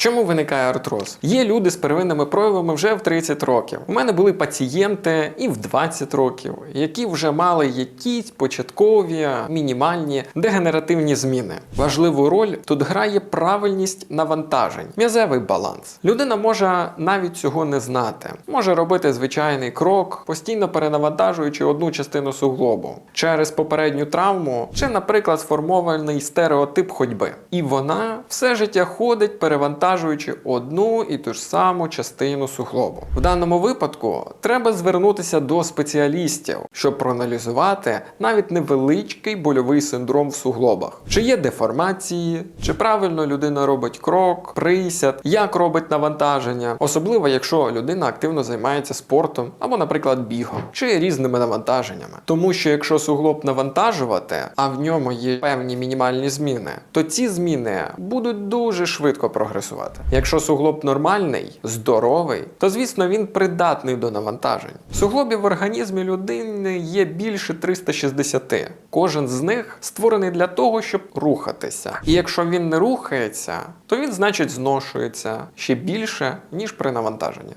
Чому виникає артроз? Є люди з первинними проявами вже в 30 років. У мене були пацієнти і в 20 років, які вже мали якісь початкові мінімальні дегенеративні зміни. Важливу роль тут грає правильність навантажень, м'язевий баланс. Людина може навіть цього не знати, може робити звичайний крок, постійно перенавантажуючи одну частину суглобу через попередню травму чи, наприклад, сформований стереотип ходьби. І вона все життя ходить, перевантажуючи одну і ту ж саму частину суглобу. В даному випадку треба звернутися до спеціалістів, щоб проаналізувати навіть невеличкий больовий синдром в суглобах. Чи є деформації, чи правильно людина робить крок, присяд, як робить навантаження, особливо якщо людина активно займається спортом або, наприклад, бігом, чи різними навантаженнями. Тому що якщо суглоб навантажувати, а в ньому є певні мінімальні зміни, то ці зміни будуть дуже швидко прогресувати. Якщо суглоб нормальний, здоровий, то звісно він придатний до навантажень. Суглобів в організмі людини є більше 360. Кожен з них створений для того, щоб рухатися. І якщо він не рухається, то він значить зношується ще більше, ніж при навантаженні.